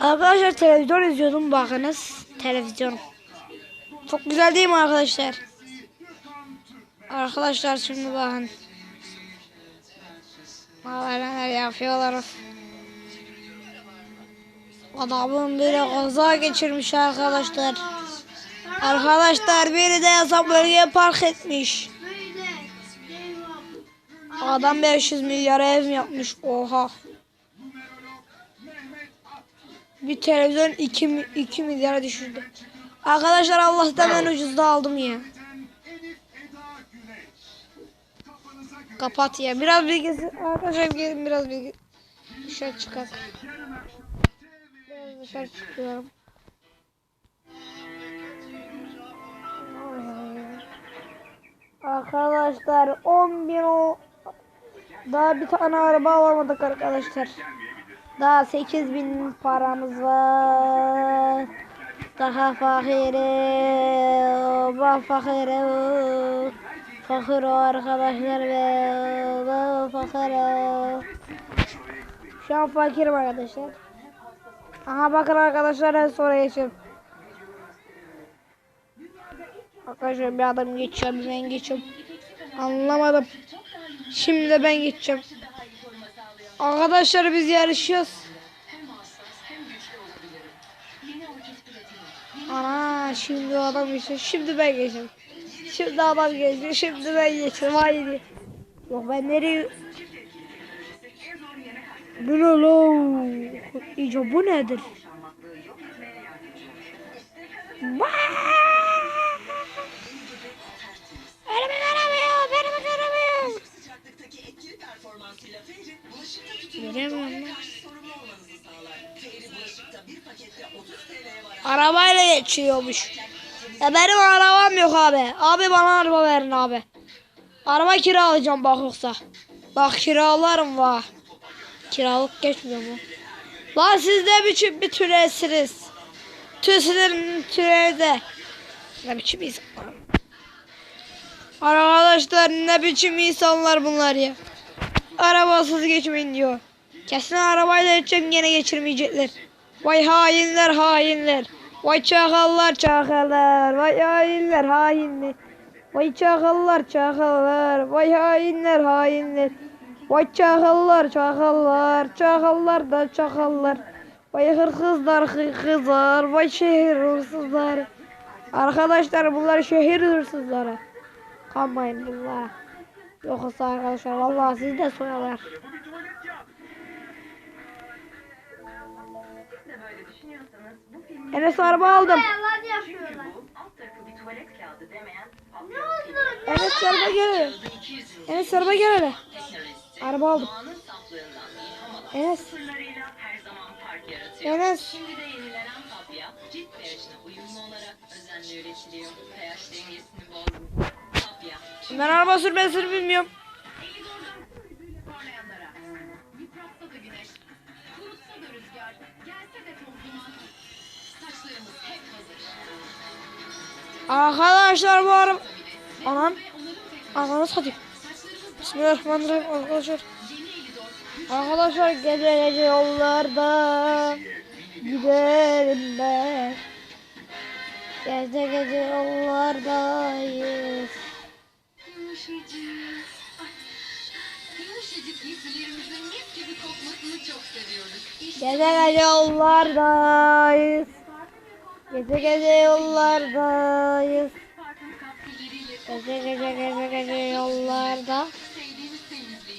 Arkadaşlar televizyon izliyordum bakınız. Televizyon. Çok güzel değil mi arkadaşlar? Arkadaşlar şimdi bakın. Neler yapıyorlar. Adamın biri kaza geçirmiş arkadaşlar. Arkadaşlar biri de yasak bölgeye park etmiş. Adam 500 milyar ev yapmış? Oha. Bir televizyon 2, mi- 2 milyara düşürdü. Arkadaşlar Allah'tan en ucuzda aldım ya. Kapat ya. Biraz bilgisi. Arkadaşlar gelin biraz bilgi. Dışarı çıkak. Biraz dışarı çıkıyorum. Arkadaşlar 10 bin o daha bir tane araba alamadık arkadaşlar. Daha 8 bin paramız var. Daha fakire, ben fakire, fakir arkadaşlar ve ben fakire. Şu an fakirim arkadaşlar. Aha bakın arkadaşlar en sonra geçeyim. Arkadaşlar bir adam geçiyor ben geçiyorum. Anlamadım. Şimdi ben geçeceğim. Arkadaşlar biz yarışıyoruz. Ana şimdi adam geçiyor. Şimdi ben geçeceğim. Şimdi adam geçiyor. Şimdi ben geçeceğim. Haydi. Yok ben nereye... Bu ne lan? İyice bu nedir? Elimi TL'ye varan Arabayla geçiyormuş. Ya benim arabam yok abi. Abi bana araba verin abi. Araba kiralayacağım bak yoksa. Bak kiralarım va. Kiralık geçmiyor mu? Lan siz ne biçim bir türesiniz? Tüslerin türede. Ne biçim insanlar? Arkadaşlar ne biçim insanlar bunlar ya. Arabasız geçmeyin diyor. Kesin arabayla geçeceğim gene geçirmeyecekler. Vay hainler hainler. Vay çakallar çakallar. Vay hainler hainler. Vay çakallar çakallar. Vay hainler hainler. Vay çakallar çakallar. Çakallar da çakallar. Vay hırsızlar hırsızlar. Vay şehir hırsızları. Arkadaşlar bunlar şehir hırsızları. Kanmayın bunlara. Yoksa arkadaşlar vallahi sizi de filmin Enes araba aldım. Yalan yapıyorlar. bu alt tarafı bir tuvalet kağıdı demeyen Ne oldu? Enes araba gel. Enes araba gel hele. Araba aldım. Enes. sırlarıyla her zaman fark yaratıyor. Enes. Şimdi de yenilenen Tapya cilt pH'ine uyumlu olarak özenle üretiliyor. pH dengesini bozmuyor. Ben araba sürmesini bilmiyorum. Arkadaşlar bu araba... Anam. Ananı satayım. Bismillahirrahmanirrahim arkadaşlar. Arkadaşlar gece gece yollarda gidelim ben. Gece gece yollardayız. Gece gece yollardayız. Gece gece yollardayız. Gece gece gece gece yollarda.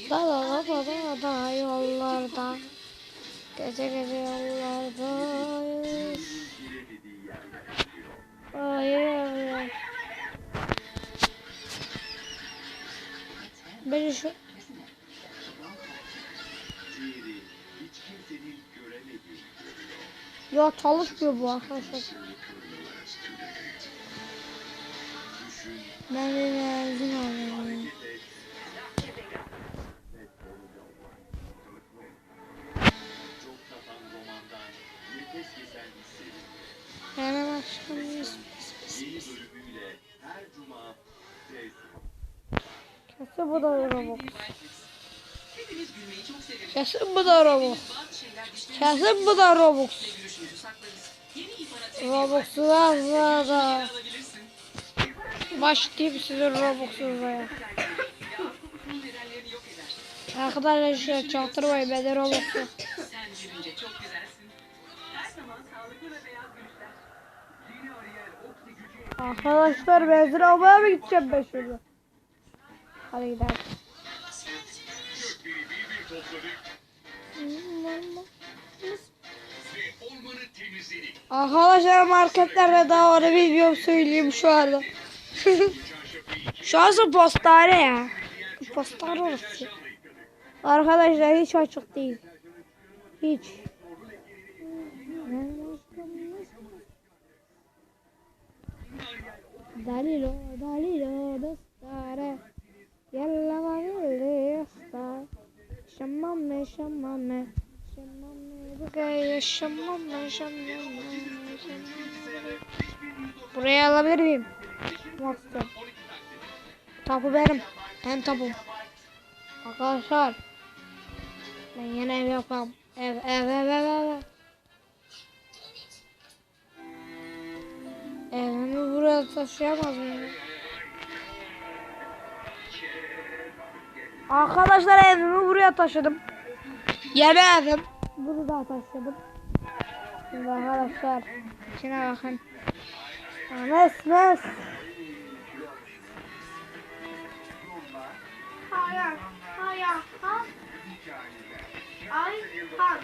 Da da da da da da yollarda. Gece gece yollardayız. Ay ay ay. Beni şu... Ya çalışmıyor bu arkadaşlar. Ben bir benzin alayım. Hemen mis. Kesin bu da Robux. Kesin bu da Robux. Kesin bu da Robux. Robux'u da da. Başlayayım sizin Robux'unuza ya. Arkadaşlar çaktırmayın ben de Robux'u. Arkadaşlar benzin almaya mı gideceğim ben şurada? Hadi gidelim. Arkadaşlar marketlerde daha var bilmiyorum söyleyeyim şu anda. şu an postane ya. Postane orası. Arkadaşlar hiç açık değil. Hiç. Dalilo, dalilo, dostare. Yalla vanille, sta. Şamame, şamame. Şamame, şamame, şamame. Buraya alabilir miyim? Master. Tapu benim. Ben tapum. Arkadaşlar. Ben yine ev yapam. Ev, ev, ev, ev, ev. Evimi buraya taşıyamaz mıyım? Arkadaşlar evimi buraya taşıdım. Yeni evim. Bunu da taşıdım. Şimdi arkadaşlar içine bakın. Mes mes. Hayır. Hayır. Ha. Ay. Ha.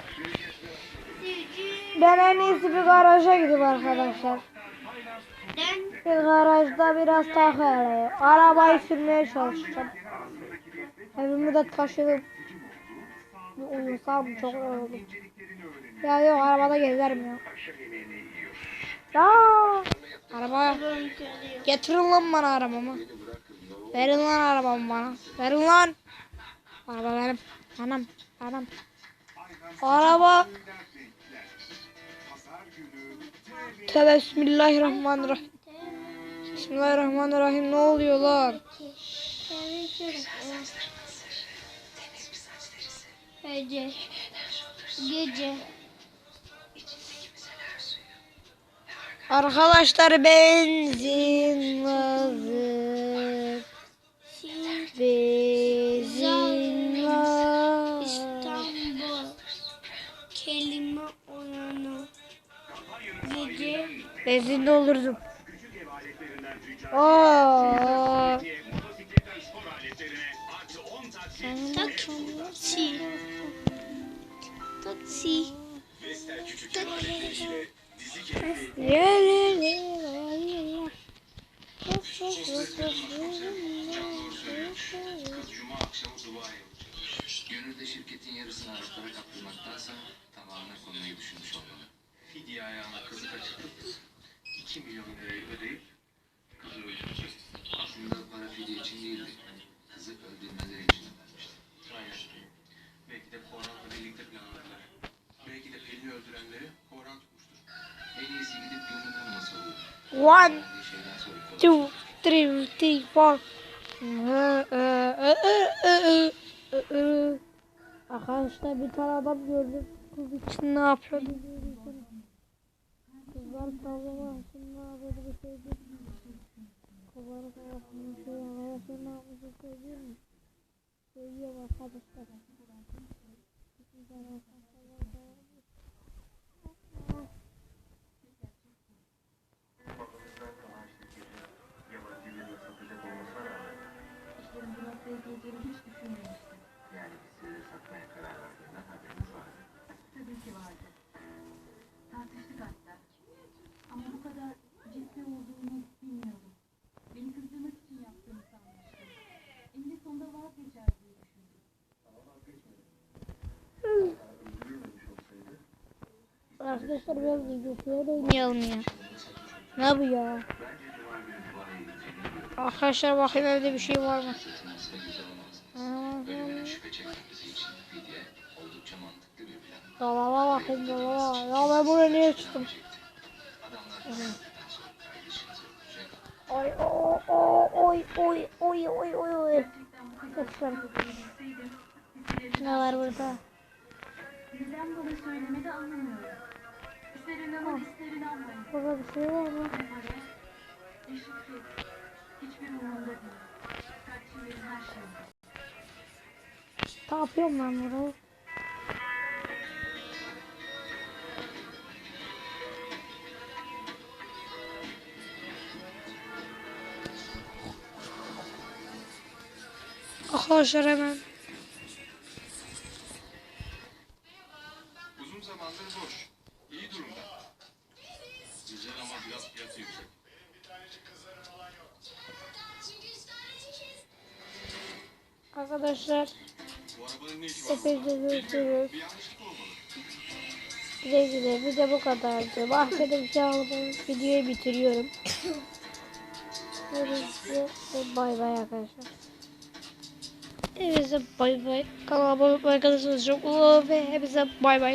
Ben en iyisi bir garaja gidip arkadaşlar. Bir garajda biraz takılayım. Arabayı sürmeye çalışacağım. Evimi de taşıdım. Uyusam çok yoruldum. Ya yok arabada gezerim ya. Ya araba getirin lan bana arabamı. Verin lan arabamı bana. Verin lan. Araba benim. Anam. Anam. Araba. Tövbe bismillahirrahmanirrahim. Bismillahirrahmanirrahim. Ne oluyor lan? Gece. Gece. Arkadaşlar benzin lazım. Benzin lazım. İstanbul. Kelime oyunu. Gece. Benzin doldurdum. Oo. Taksi. Taksi. Cuma akşamı Dubai'ye uçuyor. Gönülde şirketin yarısını Araplara kaptırmaktansa tamamen konuyu düşünmüş olmalı. Fidye ayağına kızı kaçırıp 2 milyon lirayı ödeyip One, two, three, three, four. Arkadaşlar bir tane adam gördüm. Kız için ne yapıyordu? Kızlar kavga için ne yapıyordu bir şey değil mi? Kızlar kavgasını şey arkadaşlar ne yapmışı söyleyeyim mi? Söylüyorum arkadaşlar. Bir tane arkadaşlar Geleceğini hiç düşünmemiştim. Yani biz sizi satmaya karar verdiğinden haberiniz vardı. Tabii ki vardı. Tartıştık hatta. Ama bu kadar ciddi olduğunu bilmiyordum. Beni kızdırmak için yaptığını sanmıştım. Eninde sonunda vazgeçer diye düşündüm. Arkadaşlar biraz bilgisayar oynayalım ya. Ne bu ya? Arkadaşlar bakayım evde bir şey var mı? Dolaba bakayım dolaba. Ya ben buraya niye çıktım? Oy oy oy oy oy oy oy. Lütfen. Ne var burada? Neden bana söylemedi anlamıyorum. İster inanın ister inanmayın. Burada bir şey var mı? Ne şirket. Hiçbir umurumda değil. Şeyinde. Ne yapıyorum ben burada? Arkadaşlar hemen arkadaşlar epeyce görüşürüz. Güle güle video bu kadardı. Bahçede bir videoyu bitiriyorum. Hepinize bay bay arkadaşlar. Hepinize bay bay. Kanalıma abone olmayı arkadaşlar çok ve hepinize bay bay.